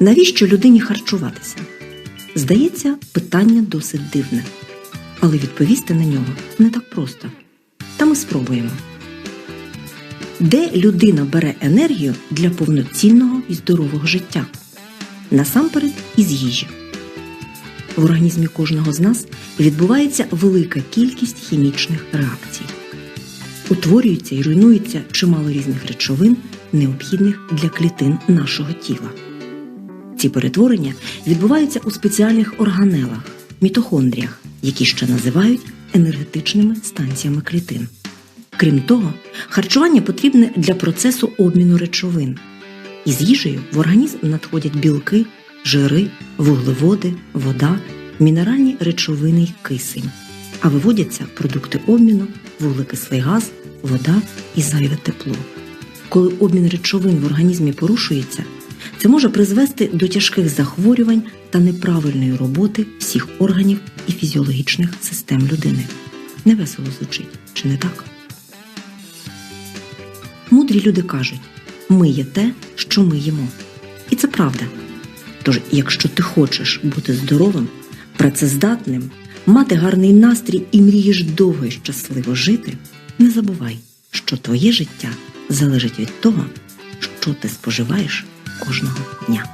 Навіщо людині харчуватися? Здається, питання досить дивне, але відповісти на нього не так просто. Та ми спробуємо. Де людина бере енергію для повноцінного і здорового життя? Насамперед із їжі. В організмі кожного з нас відбувається велика кількість хімічних реакцій. Утворюється і руйнується чимало різних речовин, необхідних для клітин нашого тіла. Ці перетворення відбуваються у спеціальних органелах, мітохондріях, які ще називають енергетичними станціями клітин. Крім того, харчування потрібне для процесу обміну речовин. Із їжею в організм надходять білки, жири, вуглеводи, вода, мінеральні речовини й кисень, а виводяться продукти обміну, вуглекислий газ, вода і зайве тепло. Коли обмін речовин в організмі порушується, це може призвести до тяжких захворювань та неправильної роботи всіх органів і фізіологічних систем людини. Невесело звучить, чи не так? Мудрі люди кажуть: ми є те, що ми їмо. І це правда. Тож, якщо ти хочеш бути здоровим, працездатним, мати гарний настрій і мрієш довго і щасливо жити, не забувай, що твоє життя залежить від того, що ти споживаєш кожного дня.